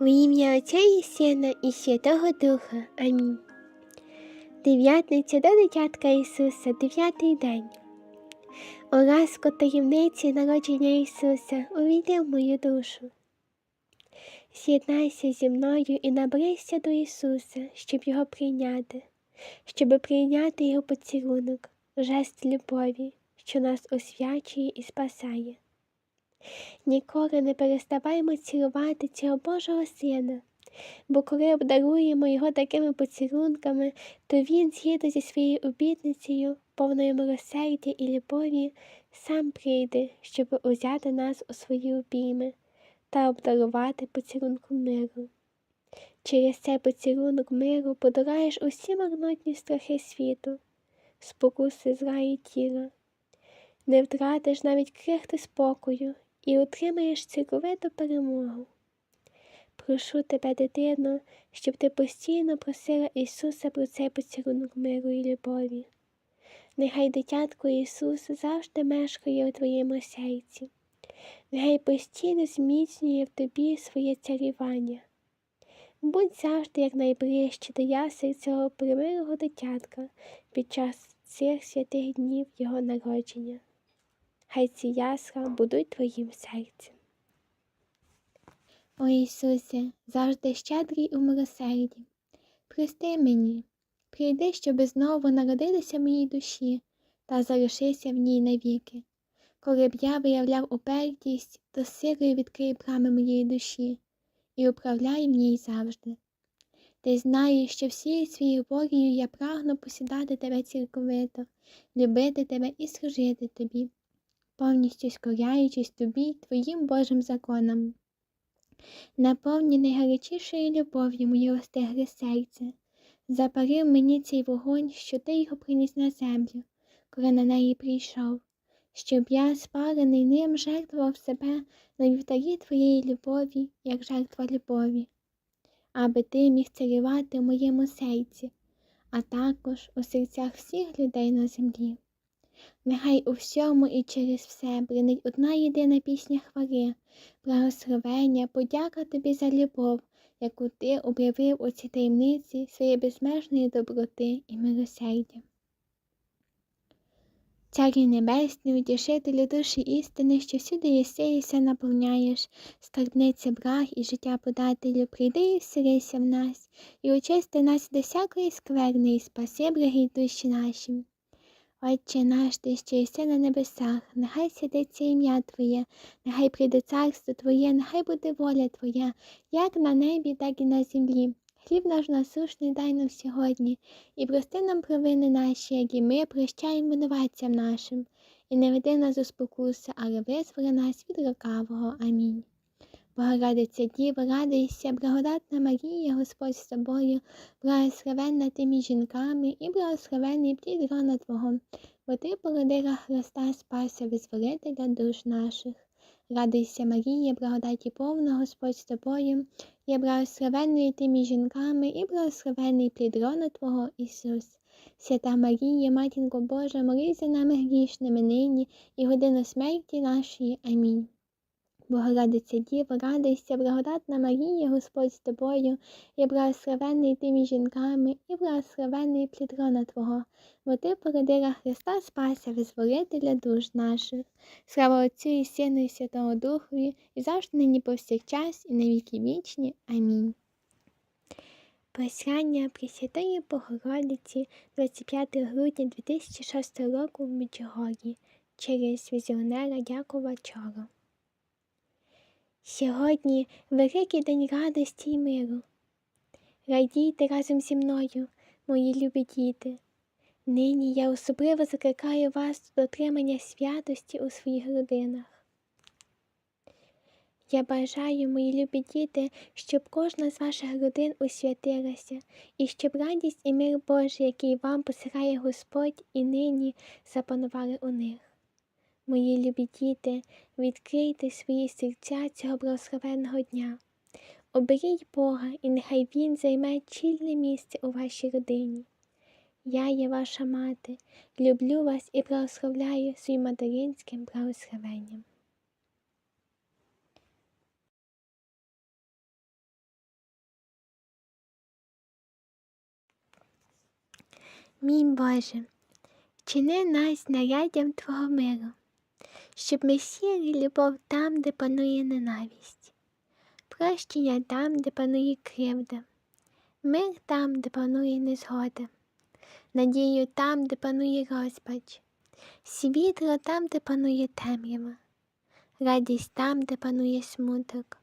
В ім'я Отця і Сина, і Святого Духа. Амінь. Дев'ятниця до дитятка Ісуса, дев'ятий день. О ласку таємниці народження Ісуса, увійди в мою душу. З'єднайся зі мною і наберися до Ісуса, щоб Його прийняти, щоб прийняти Його поцілунок, жест любові, що нас освячує і спасає. Ніколи не переставаймо цілувати цього Божого Сина, бо коли обдаруємо Його такими поцілунками, то Він, згідно зі своєю обітницею, повною милосердя і любові, сам прийде, щоб узяти нас у свої обійми та обдарувати поцілунком миру. Через цей поцілунок миру подолаєш усі марнотні страхи світу, спокуси зла і тіла, не втратиш навіть крихти спокою і отримаєш цілковиту перемогу. Прошу тебе, дитино, щоб ти постійно просила Ісуса про цей поцілунок миру і любові. Нехай дитятко Ісус завжди мешкає у твоєму серці, нехай постійно зміцнює в тобі своє царювання. Будь завжди якнайближче до ясел цього примирого дитятка під час цих святих днів Його народження. Хай ці ясла будуть твоїм серцем. О Ісусе, завжди щедрий у милосерді, прости мені, прийди, щоби знову народитися в моїй душі та залишися в ній навіки. Коли б я виявляв упертість, то силою відкрий брами моєї душі і управляй в ній завжди. Ти знаєш, що всією своєю волею я прагну посідати тебе цілковито, любити тебе і служити тобі, повністю скоряючись тобі й твоїм Божим законам. Наповні найгарячішою любов'ю моє остегле серце, запарив мені цей вогонь, що ти його приніс на землю, коли на неї прийшов, щоб я, спалений ним, жертвував себе на вівтарі твоєї любові, як жертва любові, аби ти міг царювати в моєму серці, а також у серцях всіх людей на землі. Нехай у всьому і через все бринить одна єдина пісня хвали, благословення, подяка тобі за любов, яку ти об'явив у цій таємниці своєї безмежної доброти і милосердя. Царі Небесний, утішителю душі істини, що всюди єси і все наповняєш, скарбниця брах і життя подателю, прийди і вселися в нас, і очисти нас до всякої скверни, і спаси, благі душі наші. Отче наш, ти що єси на небесах, нехай святиться ім'я Твоє, нехай прийде царство Твоє, нехай буде воля Твоя, як на небі, так і на землі. Хліб наш насушний дай нам сьогодні, і прости нам провини наші, як і ми прощаємо винуватцям нашим, і не веди нас у спокуси, але визволи нас від лукавого. Амінь. Богородиця Діва, радуйся, благодатна Марія, Господь з тобою, благословенна ти між жінками і благословенний плід рона Твого, бо ти породила Христа, спася, визволителя душ наших. Радуйся, Марія, благодаті повна, Господь з тобою, є благословенною ти між жінками і благословенний плід рона Твого, Ісус. Свята Марія, Матінко Божа, молись за нами грішними нині і годину смерті нашої. Амінь. Богородиця Діва, радуйся, благодатна Марія, Господь з тобою, і благословенний ти між жінками, і благословенний плід рона Твого, бо ти породила Христа Спася, визволителя душ наших. Слава Отцю і Сину, і Святого Духові, і завжди нині повсякчас, і на віки вічні. Амінь. Послання Пресвятої Богородиці 25 грудня 2006 року в Меджугор'ї через візіонера Якова Чоро. Сьогодні великий день радості і миру. Радійте разом зі мною, мої любі діти. Нині я особливо закликаю вас до дотримання святості у своїх родинах. Я бажаю, мої любі діти, щоб кожна з ваших родин освятилася, і щоб радість і мир Божий, який вам посирає Господь, і нині запанували у них мої любі діти, відкрийте свої серця цього благословенного дня. Оберіть Бога, і нехай Він займе чільне місце у вашій родині. Я є ваша мати, люблю вас і благословляю своїм материнським благословенням. Мій Боже, чини нас наряддям Твого миру щоб ми сіяли любов там, де панує ненависть, прощення там, де панує кривда, мир там, де панує незгода, надію там, де панує розпач, світло там, де панує темрява, радість там, де панує смуток.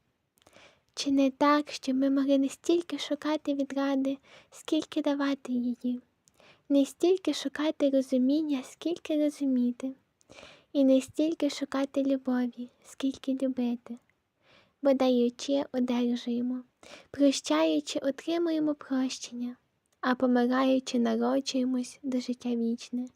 Чи не так, щоб ми могли не стільки шукати відради, скільки давати її, не стільки шукати розуміння, скільки розуміти, і не стільки шукати любові, скільки любити, бо даючи, одержуємо, прощаючи, отримуємо прощення, а помираючи, народжуємось до життя вічне.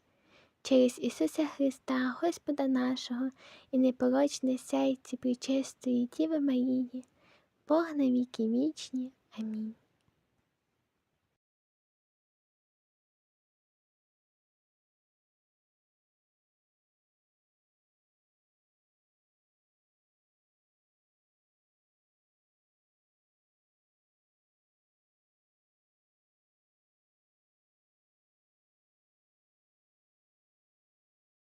Через Ісуса Христа, Господа нашого, і непорочне серце причистої Діви Марії, Бог на віки вічні. Амінь.